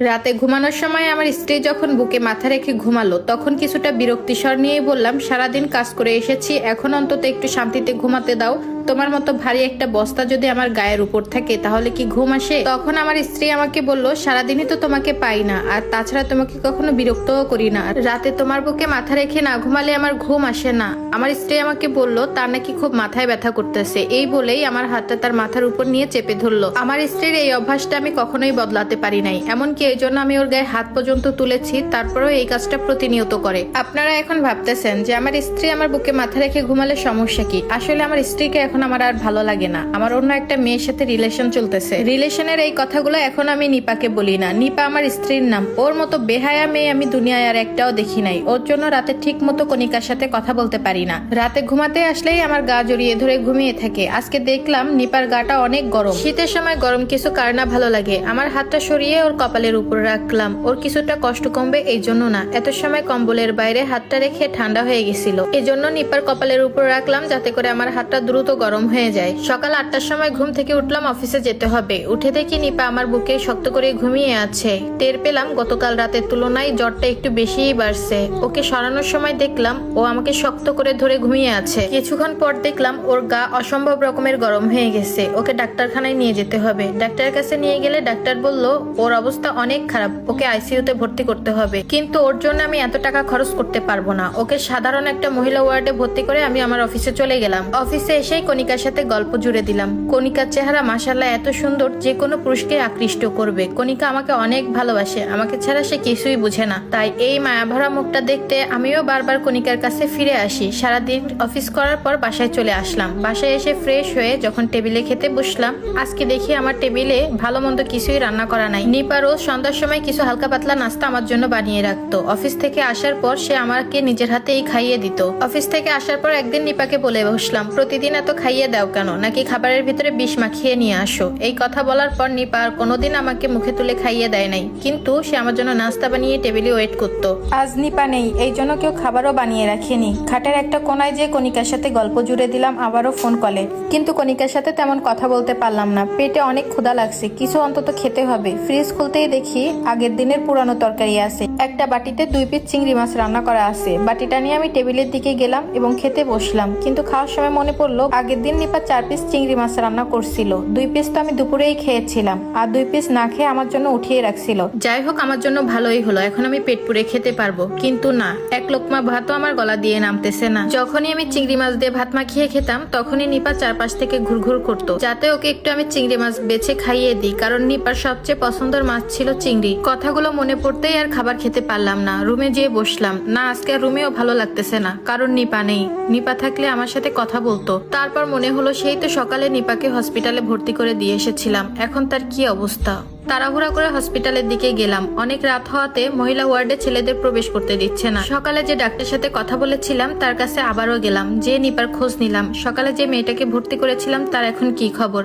রাতে ঘুমানোর সময় আমার স্ত্রী যখন বুকে মাথা রেখে ঘুমালো, তখন কিছুটা বিরক্তিস্বর নিয়েই বললাম, সারাদিন কাজ করে এসেছি, এখন অন্তত একটু শান্তিতে ঘুমাতে দাও। তোমার মতো ভারী একটা বস্তা যদি আমার গায়ের উপর থাকে, তাহলে কি ঘুম আসে? তখন আমার স্ত্রী আমাকে বলল, সারাদিনই তো তোমাকে পাই না, আর তাছাড়া তোমাকে কখনো বিরক্তও করি না। রাতে তোমার বুকে মাথা রেখে না ঘুমালে আমার ঘুম আসে না। আমার স্ত্রী আমাকে বলল, তার নাকি খুব মাথায় ব্যথা করতেছে। এই বলেই আমার হাতটা তার মাথার উপর নিয়ে চেপে ধরলো। আমার স্ত্রীর এই অভ্যাসটা আমি কখনোই বদলাতে পারি নাই। এমনকি এই জন্য আমি ওর গায়ে হাত পর্যন্ত তুলেছি, তারপরেও এই কাজটা প্রতিনিয়ত করে। আপনারা এখন ভাবতেছেন যে আমার স্ত্রী আমার বুকে মাথা রেখে ঘুমালে সমস্যা কি? আসলে আমার স্ত্রীকে এখন আমার আর ভালো লাগে না। আমার অন্য একটা মেয়ের সাথে রিলেশন চলতেছে। রিলেশনের এই কথাগুলো এখন আমি নিপাকে বলি না। নিপা আমার স্ত্রীর নাম। ওর মতো বেহায়া মেয়ে আমি দুনিয়ায় আর একটাও দেখি নাই। ওর জন্য রাতে ঠিক মতো কণিকার সাথে কথা বলতে পারি না। রাতে ঘুমাতে আসলেই আমার গা জড়িয়ে ধরে ঘুমিয়ে থাকে। আজকে দেখলাম নিপার গাটা অনেক গরম। শীতের সময় গরম কিছু কার না ভালো লাগে। আমার হাতটা সরিয়ে ওর কপালের উপর রাখলাম। ওর কিছুটা কষ্ট কমবে এই জন্য না। এত সময় কম্বলের বাইরে হাতটা রেখে ঠান্ডা হয়ে গেছিল। এই জন্য নিপার কপালের উপর রাখলাম যাতে করে আমার হাতটা দ্রুত গরম হয়ে যায়। সকাল আটটার সময় ঘুম থেকে উঠলাম, অফিসে যেতে হবে। উঠে দেখি নিপা আমার বুকে শক্ত করে ঘুমিয়ে আছে। টের পেলাম গতকাল রাতের তুলনায় জ্বরটা একটু বেশিই বাড়ছে। ওকে সরানোর সময় দেখলাম ও আমাকে শক্ত করে ধরে ঘুমিয়ে আছে। কিছুক্ষণ পর দেখলাম ওর গা অসম্ভব রকমের গরম হয়ে গেছে। ওকে ডাক্তারখানায় নিয়ে যেতে হবে। ডাক্তারের কাছে নিয়ে গেলে ডাক্তার বলল, ওর অবস্থা অনেক খারাপ। ওকে আইসিইউতে ভর্তি করতে হবে। কিন্তু ওর জন্য আমি এত টাকা খরচ করতে পারব না। ওকে সাধারণ একটা মহিলা ওয়ার্ডে ভর্তি করে আমি আমার অফিসে চলে গেলাম। অফিসে এসেই কণিকার সাথে গল্প জুড়ে দিলাম। কণিকার চেহারা মাসাল্লাহ এত সুন্দর, যে কোনো পুরুষকে আকৃষ্ট করবে। কণিকা আমাকে অনেক ভালোবাসে, আমাকে ছাড়া সে কিছুই বুঝে না। তাই এই মায়াভরা মুখটা দেখতে আমিও বারবার কণিকার কাছে ফিরে আসি। সারাদিন অফিস করার পর বাসায় চলে আসলাম। বাসায় এসে ফ্রেশ হয়ে যখন টেবিলে খেতে বসলাম, আজকে দেখি আমার টেবিলে ভালো মন্দ কিছুই রান্না করা নাই। নিপা রোজ সন্ধ্যার সময় কিছু হালকা পাতলা নাস্তা আমার জন্য বানিয়ে রাখতো। অফিস থেকে আসার পর সে আমাকে নিজের হাতেই খাইয়ে দিত। অফিস থেকে আসার পর একদিন নিপাকে বলে বসলাম, প্রতিদিন এত খাইয়ে দাও কেন? নাকি খাবারের ভিতরে বিষ মাখিয়ে নিয়ে আসো? এই কথা বলার পর নিপা আর কোনোদিন আমাকে মুখে তুলে খাইয়ে দেয় নাই। কিন্তু সে আমার জন্য নাস্তা বানিয়ে টেবিলে ওয়েট করতো। আজ নিপা নেই, এই জন্য কেউ খাবারও বানিয়ে রাখেনি। খাটের একটা কোনায় যে কণিকার সাথে গল্প জুড়ে দিলাম, আবারও ফোন কলে। কিন্তু কণিকার সাথে তেমন কথা বলতে পারলাম না। পেটে অনেক ক্ষুধা লাগছে, কিছু অন্তত খেতে হবে। ফ্রিজ খুলতেই দেখি আগের দিনের পুরানো তরকারি আছে। একটা বাটিতে দুই পিস চিংড়ি মাছ রান্না করা আছে। বাটিটা নিয়ে আমি টেবিলের দিকে গেলাম এবং খেতে বসলাম। কিন্তু খাওয়ার সময় মনে পড়ল আগের দিন নিপা চার পিস চিংড়ি মাছ রান্না করছিল। দুই পিস তো আমি দুপুরেই খেয়েছিলাম, আর দুই পিস না খেয়ে আমার জন্য উঠিয়ে রাখছিল। যাই হোক, আমার জন্য ভালোই হলো, এখন আমি পেট পুরে খেতে পারব। কিন্তু না, এক লোকমা ভাতও আমার গলা দিয়ে নামতেছে না। যখনই আমি চিংড়ি মাছ দিয়ে ভাত মাখিয়ে খেতাম, তখনই নিপা চারপাশ থেকে ঘুরঘুর করতো, যাতে ওকে একটু আমি চিংড়ি মাছ বেছে খাইয়ে দিই, কারণ নিপার সবচেয়ে পছন্দের মাছ ছিল চিংড়ি। কথাগুলো মনে পড়তেই আর খাবার খেতে পারলাম না, রুমে যেয়ে বসলাম। না, আজকে রুমেও ভালো লাগতেছে না, কারণ নিপা নেই। নিপা থাকলে আমার সাথে কথা বলতো। তারপর মনে হলো সেই তো সকালে নিপাকে হসপিটালে ভর্তি করে দিয়ে এসেছিলাম। এখন তার কি অবস্থা? তাড়াহুড়া করে হসপিটালের দিকে গেলাম। অনেক রাত হওয়াতে মহিলা ওয়ার্ডে ছেলেদের প্রবেশ করতে দিচ্ছে না। সকালে যে ডাক্তারের সাথে কথা বলেছিলাম, তার কাছে আবারও গেলাম। যে নিপার খোঁজ নিলাম। সকালে যে মেয়েটাকে ভর্তি করেছিলাম, তার এখন কি খবর?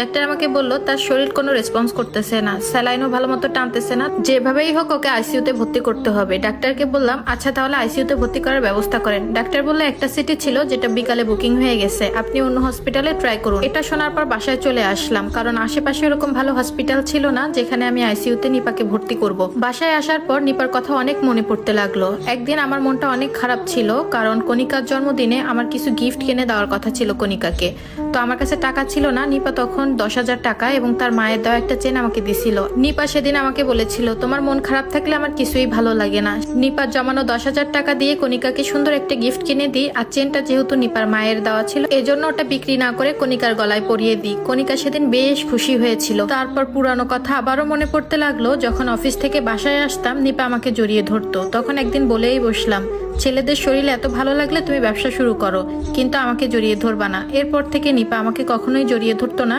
ডাক্তার আমাকে বলল, তার শরীর কোনো রেসপন্স করতেছে না। স্যালাইনও ভালো মতো টানতেছে না। যেভাবেই হোক ওকে আইসিইউতে ভর্তি করতে হবে। ডাক্তারকে বললাম আচ্ছা তাহলে আইসিইউতে ভর্তি করার ব্যবস্থা করেন। ডাক্তার বলল, একটা সিটি ছিল যেটা বিকালে বুকিং হয়ে গেছে। আপনি অন্য হসপিটালে ট্রাই করুন। এটা শোনার পর বাসায় চলে আসলাম, কারণ আশেপাশে এরকম ভালো হসপিটাল ছিল না, যেখানে আমি আইসিইউতে নিপাকে ভর্তি করব। বাসায় আসার পর নিপার কথা অনেক মনে পড়তে লাগল। একদিন আমার মনটা অনেক খারাপ ছিল, কারণ কণিকার জন্মদিনে আমার কিছু গিফট কিনে দেওয়ার কথা ছিল কণিকাকে। তো আমার কাছে টাকা ছিল না, নিপা তখন দশ হাজার টাকা এবং তার মায়ের দেওয়া একটা চেন আমাকে দিছিল। নিপা সেদিন আমাকে বলেছিল, তোমার মন খারাপ থাকলে আমার কিছুই ভালো লাগে না। নিপার জমানো দশ হাজার টাকা দিয়ে কণিকাকে সুন্দর একটা গিফট কিনে দিই আর চেনটা যেহেতু নিপার মায়ের দেওয়া ছিল, এজন্য ওটা বিক্রি না করে কণিকার গলায় পরিয়ে দিই। কণিকা সেদিন বেশ খুশি হয়েছিল। তারপর পুরানো কথা আবারও মনে পড়তে লাগল, যখন অফিস থেকে বাসায় আসতাম, নিপা আমাকে জড়িয়ে ধরতো। তখন একদিন বলেই বসলাম, ছেলেদের শরীর এত ভালো লাগলে তুমি ব্যবসা শুরু করো, কিন্তু আমাকে জড়িয়ে ধরবা না। এরপর থেকে নিপা আমাকে কখনোই জড়িয়ে ধরতো না।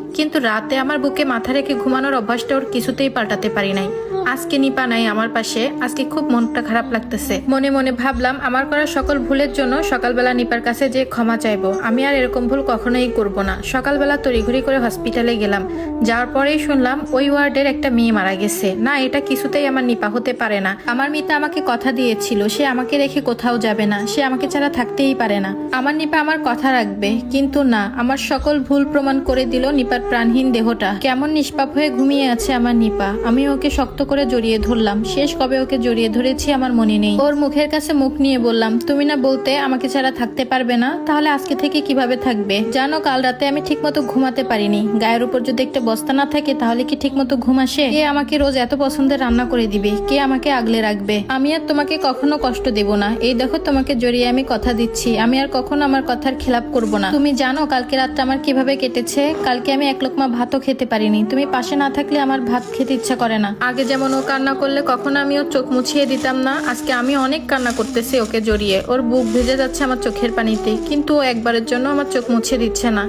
কিন্তু রাতে আমার বুকে মাথা রেখে ঘুমানোর অভ্যাসটা ওর কিছুতেই পাল্টাতে পারি নাই। আজকে নিপা নাই আমার পাশে। আজকে খুব মনটা খারাপ লাগতেছে। মনে মনে ভাবলাম, আমার করা সকল ভুলের জন্য সকালবেলা নিপার কাছে যে ক্ষমা চাইব, আমি আর এরকম ভুল কখনোই করব না। সকালবেলা তড়িঘড়ি করে হসপিটালে গেলাম। যাওয়ার পরেই শুনলাম ওই ওয়ার্ডের একটা মেয়ে মারা গেছে। না, এটা কিছুতেই আমার নিপা হতে পারে না। আমার মিতা আমাকে কথা দিয়েছিল, সে আমাকে রেখে কোথাও যাবে না। সে আমাকে ছাড়া থাকতেই পারে না। আমার নিপা আমার কথা রাখবে, কিন্তু না, আমার সকল ভুল প্রমাণ করে দিল নিপার তার প্রাণহীন দেহটা। কেমন নিষ্পাপ হয়ে ঘুমিয়ে আছে আমার নিপা। আমি ওকে শক্ত করে জড়িয়ে ধরলাম। শেষ কবে ওকে জড়িয়ে ধরেছি আমার মনে নেই। ওর মুখের কাছে মুখ নিয়ে বললাম, তুমি না বলতে আমাকে ছাড়া থাকতে পারবে না? তাহলে আজকে থেকে কীভাবে থাকবে? জানো, কাল রাতে আমি ঠিকমতো ঘুমাতে পারিনি। গায়ের উপর যদি একটা বস্তা না থাকে, তাহলে কি ঠিকমতো ঘুম আসে? কে আমাকে রোজ এত পছন্দের রান্না করে দিবে? কে আমাকে আগলে রাখবে? আমি আর তোমাকে কখনো কষ্ট দেব না। এই দেখো, তোমাকে জড়িয়ে আমি কথা দিচ্ছি। আমি আর কখনো আমার কথার খেলাপ করব না। তুমি জানো, কালকে রাতটা আমার কীভাবে কেটেছে? কালকে আমি এক লোকমা ভাতও খেতে পারিনি। তুমি পাশে না থাকলে আমার ভাত খেতে ইচ্ছা করে না। আগে যেমন ও কান্না করলে কখনো আমি ওর চোখ মুছিয়ে দিতাম না, আজকে আমি অনেক কান্না করতেছি ওকে জড়িয়ে। ওর বুক ভেজে যাচ্ছে আমার চোখের পানিতে, কিন্তু ও একবারের জন্য আমার চোখ মুছিয়ে দিচ্ছে না।